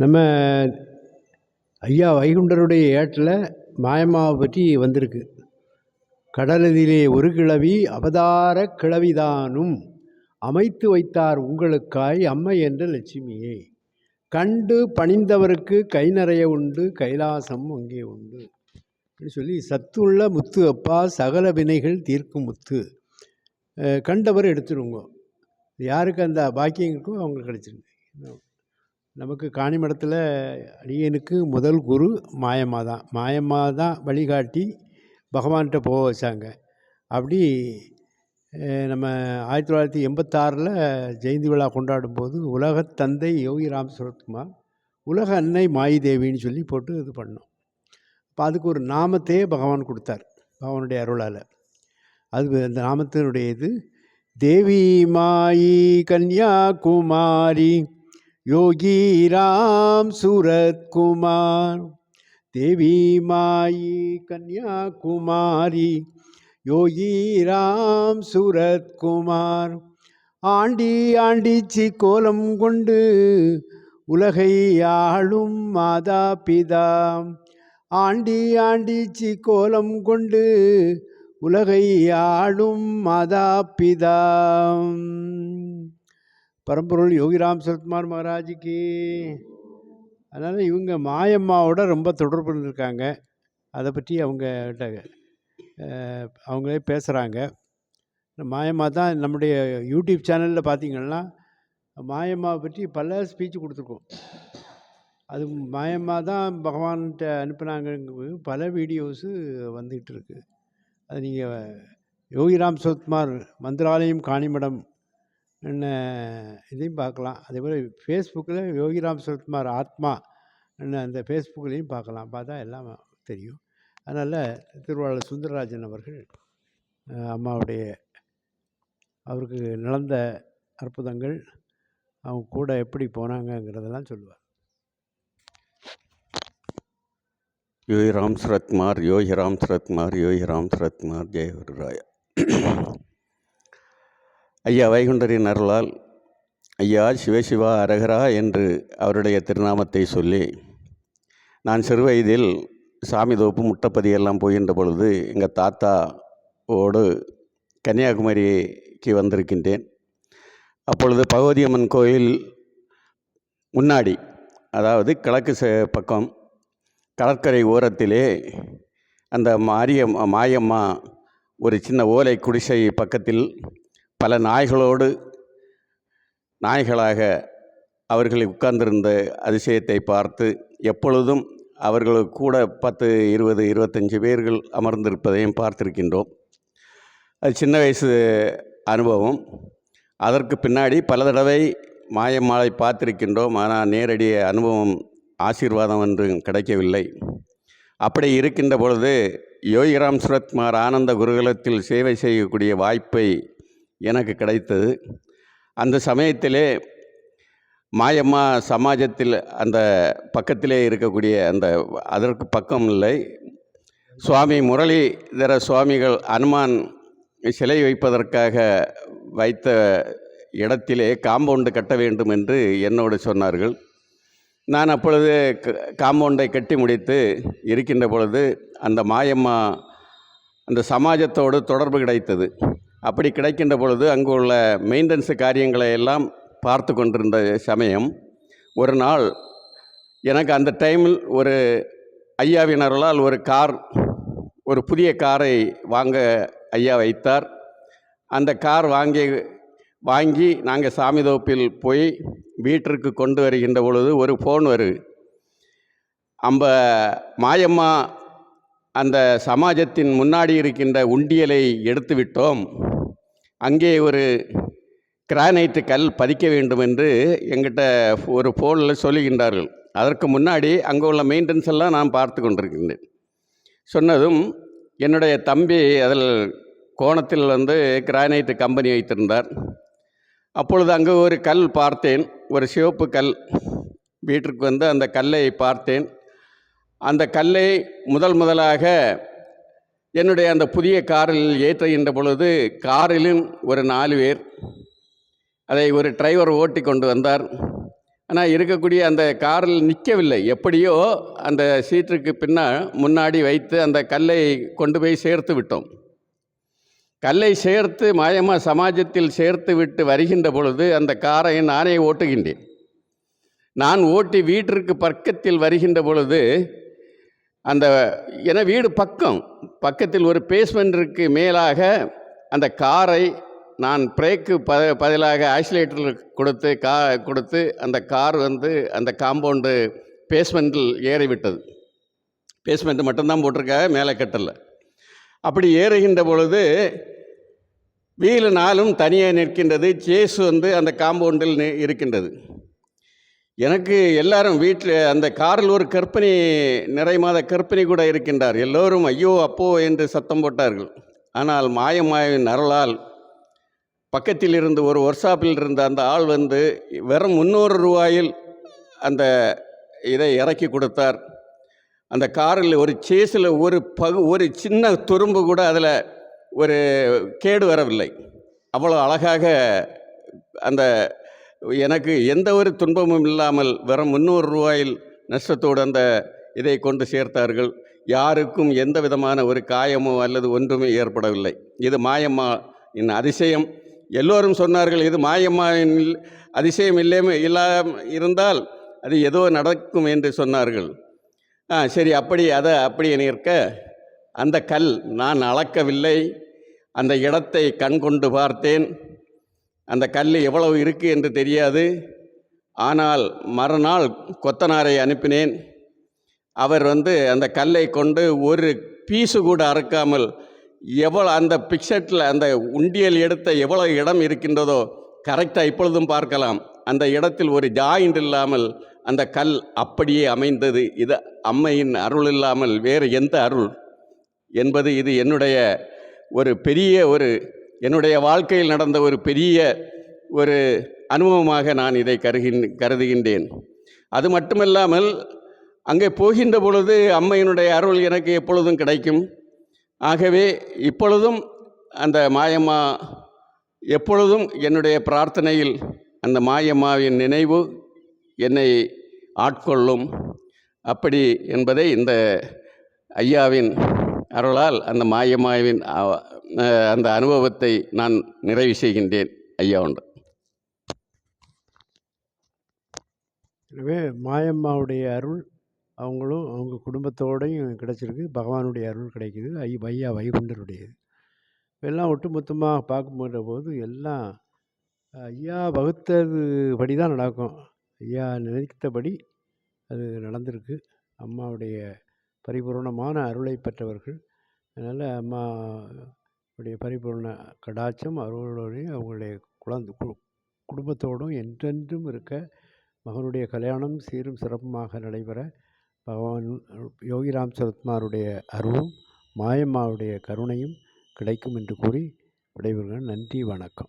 நம்ம ஐயா வைகுண்டருடைய ஏட்டில் மாயமாவை பற்றி வந்திருக்கு. கடலதிலே ஒரு கிழவி அவதார கிழவிதானும் அமைத்து வைத்தார் உங்களுக்காய் அம்மை என்ற லட்சுமியே. கண்டு பணிந்தவருக்கு கை நிறைய உண்டு கைலாசம் அங்கே உண்டு. அப்படின்னு சொல்லி சத்துள்ள முத்து அப்பா சகல வினைகள் தீர்க்கும் முத்து. கண்டவர் எடுத்துருங்க. யாருக்கு அந்த பாக்கியம் இருக்கோ அவங்களுக்கு கிடச்சிருங்க. நமக்கு காணிமடத்தில் அடியனுக்கு முதல் குரு மாயம்மா தான். மாயம்மா தான் வழிகாட்டி பகவான்கிட்ட போக வச்சாங்க. அப்படி நம்ம ஆயிரத்தி தொள்ளாயிரத்தி எண்பத்தாறில் ஜெயந்தி விழா கொண்டாடும் போது உலகத் தந்தை யோகி ராம் சுரத்குமார் உலக அன்னை மாயிதேவின்னு சொல்லி போட்டு இது பண்ணோம். அப்போ அதுக்கு ஒரு நாமத்தையே பகவான் கொடுத்தார் பகவானுடைய அருளால். அது அந்த நாமத்தினுடைய இது தேவி மாயி கன்யாகுமாரி யோகி ராம் சூரத்குமார் தேவி மாயி கன்யாகுமாரி யோகி ராம் சூரத்குமார் ஆண்டி ஆண்டிச்சி கோலம் கொண்டு உலகை ஆளும் மாதா பிதா ஆண்டி ஆண்டிச்சி கோலம் கொண்டு உலகை ஆளும் மாதா பிதா. பரம்பொருள் யோகிராம் சரத்குமார் மகாராஜிக்கு. அதனால் இவங்க மாயம்மாவோட ரொம்ப தொடர்பு இருக்காங்க அதை பற்றி அவங்ககிட்ட அவங்களே பேசுகிறாங்க மாயம்மா தான் நம்முடைய யூடியூப் சேனலில் பார்த்தீங்கன்னா மாயம்மாவை பற்றி பல ஸ்பீச் கொடுத்துருக்கோம். அது மாயம்மா தான் பகவான்கிட்ட அனுப்புனாங்க பல வீடியோஸு வந்துக்கிட்டு இருக்குது அது நீங்கள் யோகிராம் சரத்குமார் மந்திராலயம் காணிமடம் இதையும் பார்க்கலாம். அதே போல் ஃபேஸ்புக்கில் யோகிராம் சரத்குமார் ஆத்மா என்ன அந்த ஃபேஸ்புக்லேயும் பார்க்கலாம். பார்த்தா எல்லாம் தெரியும். அதனால் திருவாளர் சுந்தரராஜன் அவர்கள் அம்மாவுடைய அவருக்கு நடந்த அற்புதங்கள் அவங்க கூட எப்படி போனாங்கங்கிறதெல்லாம் சொல்லுவார். யோகி ராம் சரத்குமார் யோகி ராம் சரத்குமார் யோகி ராம் சரத்குமார் ஜெய ஐயா வைகுண்டரின் அருளால் ஐயா சிவசிவா அரகரா என்று அவருடைய திருநாமத்தை சொல்லி நான் சிறு வயதில் சாமி தோப்பு முட்டப்பதியெல்லாம் போகின்ற பொழுது எங்கள் தாத்தாவோடு கன்னியாகுமரிக்கு வந்திருக்கின்றேன். அப்பொழுது பகவதியம்மன் கோயில் முன்னாடி அதாவது கிழக்கு பக்கம் கடற்கரை ஓரத்திலே அந்த மாரியம் மாயம்மா ஒரு சின்ன ஓலை குடிசை பக்கத்தில் பல நாய்களோடு நாய்களாக அவர்களை உட்கார்ந்திருந்த அதிசயத்தை பார்த்து எப்பொழுதும் அவர்களுக்கு கூட பத்து இருபது இருபத்தஞ்சு பேர்கள் அமர்ந்திருப்பதையும் பார்த்திருக்கின்றோம். அது சின்ன வயசு அனுபவம். அதற்கு பின்னாடி பல தடவை மாயமாலை பார்த்திருக்கின்றோம். ஆனால் நேரடி அனுபவம் ஆசீர்வாதம் என்று கிடைக்கவில்லை. அப்படி இருக்கின்ற பொழுது யோகிராம் சுரத்குமார் ஆனந்த குருகுலத்தில் சேவை செய்யக்கூடிய வாய்ப்பை எனக்கு கிடைத்தது. அந்த சமயத்திலே மாயம்மா சமாஜத்தில் அந்த பக்கத்திலே இருக்கக்கூடிய அந்த அதற்கு பக்கம் இல்லை. சுவாமி முரளிதர சுவாமிகள் அனுமான் சிலை வைப்பதற்காக வைத்த இடத்திலே காம்பவுண்டு கட்ட வேண்டும் என்று என்னோடு சொன்னார்கள். நான் அப்பொழுது க- காம்பவுண்டை கட்டி முடித்து இருக்கின்ற பொழுது அந்த மாயம்மா அந்த சமாஜத்தோடு தொடர்பு கிடைத்தது. அப்படி கிடைக்கின்ற பொழுது அங்கு உள்ள மெயின்டெனன்ஸ் காரியங்களை எல்லாம் பார்த்து கொண்டிருந்த சமயம் ஒரு நாள் எனக்கு அந்த டைமில் ஒரு ஐயாவின் அருளால் ஒரு கார் ஒரு புதிய காரை வாங்க ஐயா வைத்தார். அந்த கார் வாங்கி வாங்கி நாங்கள் சாமி தோப்பில் போய் வீட்டிற்கு கொண்டு வருகின்ற பொழுது ஒரு ஃபோன் வருது. அம்ப மாயம்மா அந்த சமாஜத்தின் முன்னாடி இருக்கின்ற உண்டியலை எடுத்து விட்டோம். அங்கே ஒரு கிரானைட்டு கல் பதிக்க வேண்டும் என்று எங்கிட்ட ஒரு ஃபோனில் சொல்லுகின்றார்கள். அதற்கு முன்னாடி அங்கே உள்ள மெயின்டெனன்ஸ் எல்லாம் நான் பார்த்து கொண்டிருக்கின்றேன். சொன்னதும் என்னுடைய தம்பி அதில் கோணத்தில் வந்து கிரானைட்டு கம்பெனி வைத்திருந்தார். அப்பொழுது அங்கே ஒரு கல் பார்த்தேன். ஒரு சிவப்பு கல். வீட்டிற்கு வந்து அந்த கல்லை பார்த்தேன். அந்த கல்லை முதல் முதலாக என்னுடைய அந்த புதிய காரில் ஏற்றுகின்ற பொழுது காரிலும் ஒரு நாலு பேர் அதை ஒரு டிரைவர் ஓட்டி கொண்டு வந்தார். ஆனால் இருக்கக்கூடிய அந்த காரில் நிற்கவில்லை. எப்படியோ அந்த சீட்டுக்கு பின்னால் முன்னாடி வைத்து அந்த கல்லை கொண்டு போய் சேர்த்து விட்டோம். கல்லை சேர்த்து மாயமா சமாஜத்தில் சேர்த்து விட்டு வருகின்ற பொழுது அந்த காரை நானே ஓட்டுகின்றேன். நான் ஓட்டி வீட்டிற்கு பக்கத்தில் வருகின்ற பொழுது அந்த என வீடு பக்கம். பக்கத்தில் ஒரு பேஸ்மெண்ட்டிற்கு மேலாக அந்த காரை நான் பிரேக்கு ப பதிலாக ஆக்சிலேட்டர் கொடுத்து கா கொடுத்து அந்த கார் வந்து அந்த காம்பவுண்டு பேஸ்மெண்ட்டில் ஏறிவிட்டது. பேஸ்மெண்ட்டு மட்டும்தான் போட்டிருக்காங்க மேலே கட்டல. அப்படி ஏறுகின்ற பொழுது வீலு நாளும் தனியாக நிற்கின்றது சேஸ் வந்து அந்த காம்பவுண்டில் இருக்கின்றது. எனக்கு எல்லாரும் வீட்டில் அந்த காரில் ஒரு கற்பிணி நிறை மாத கற்பிணி கூட இருக்கின்றார். எல்லோரும் ஐயோ அப்போ என்று சத்தம் போட்டார்கள். ஆனால் மாயமாயின் அருளால் பக்கத்தில் இருந்து ஒரு ஒர்க்ஷாப்பில் இருந்த அந்த ஆள் வந்து வெறும் முந்நூறு ரூபாயில் அந்த இதை இறக்கி கொடுத்தார். அந்த காரில் ஒரு சேஸில் ஒரு பகு ஒரு சின்ன துரும்பு கூட அதில் ஒரு கேடு வரவில்லை. அவ்வளோ அழகாக அந்த எனக்கு எந்த ஒரு துன்பமும் இல்லாமல் வெறும் முந்நூறு ரூபாயில் நஷ்டத்தோடு அந்த இதை கொண்டு சேர்த்தார்கள். யாருக்கும் எந்த விதமான ஒரு காயமோ அல்லது ஒன்றுமே ஏற்படவில்லை. இது மாயம்மா இன் அதிசயம். எல்லோரும் சொன்னார்கள் இது மாயம்மாவின் அதிசயம் இல்லையே இல்லாம இருந்தால் அது ஏதோ நடக்கும் என்று சொன்னார்கள். ஆ சரி அப்படி அதை அப்படி நிற்க அந்த கல் நான் அளக்கவில்லை. அந்த இடத்தை கண் கொண்டு பார்த்தேன். அந்த கல் எவ்வளவு இருக்கு என்று தெரியாது. ஆனால் மறுநாள் கொத்தனாரை அனுப்பினேன். அவர் வந்து அந்த கல்லை கொண்டு ஒரு பீஸு கூட அறுக்காமல் எவ்வளோ அந்த பிக்சட்டில் அந்த உண்டியல் எடுத்த எவ்வளோ இடம் இருக்கின்றதோ கரெக்டாக இப்பொழுதும் பார்க்கலாம். அந்த இடத்தில் ஒரு ஜாயிண்ட் இல்லாமல் அந்த கல் அப்படியே அமைந்தது. இது அம்மையின் அருள் இல்லாமல் வேறு எந்த அருள்? என்பது இது என்னுடைய ஒரு பெரிய ஒரு என்னுடைய வாழ்க்கையில் நடந்த ஒரு பெரிய ஒரு அனுபவமாக நான் இதை கருகின் கருதுகின்றேன். அது மட்டுமல்லாமல் அங்கே போகின்ற பொழுது அம்மையினுடைய அருள் எனக்கு எப்பொழுதும் கிடைக்கும். ஆகவே இப்பொழுதும் அந்த மாயம்மா எப்பொழுதும் என்னுடைய பிரார்த்தனையில் அந்த மாயம்மாவின் நினைவு என்னை ஆட்கொள்ளும். அப்படி என்பதை இந்த ஐயாவின் அருளால் அந்த மாயம்மாவின் அந்த அனுபவத்தை நான் நிறைவு செய்கின்றேன். ஐயா உண்டு எனவே மாயம்மாவுடைய அருள் அவங்களும் அவங்க குடும்பத்தோடையும் கிடச்சிருக்கு. பகவானுடைய அருள் கிடைக்குது. ஐ ஐயா வைகுண்டருடையது. எல்லாம் ஒட்டுமொத்தமாக பார்க்கும்போது போது எல்லாம் ஐயா வகுத்தது படி தான் நடக்கும். ஐயா நினைத்தபடி அது நடந்திருக்கு. அம்மாவுடைய பரிபூர்ணமான அருளை பெற்றவர்கள். அதனால் அம்மா உடைய பரிபூர்ண கடாட்சம் அருளோடையும் அவங்களுடைய குழந்தை கு- குடும்பத்தோடும் என்றென்றும் இருக்க மகனுடைய கல்யாணம் சீரும் சிறப்புமாக நடைபெற பகவான் யோகிராம் சரத்மாருடைய அருளும் மாயம்மாவுடைய கருணையும் கிடைக்கும் என்று கூறி விடைபெறுகிறேன். நன்றி வணக்கம்.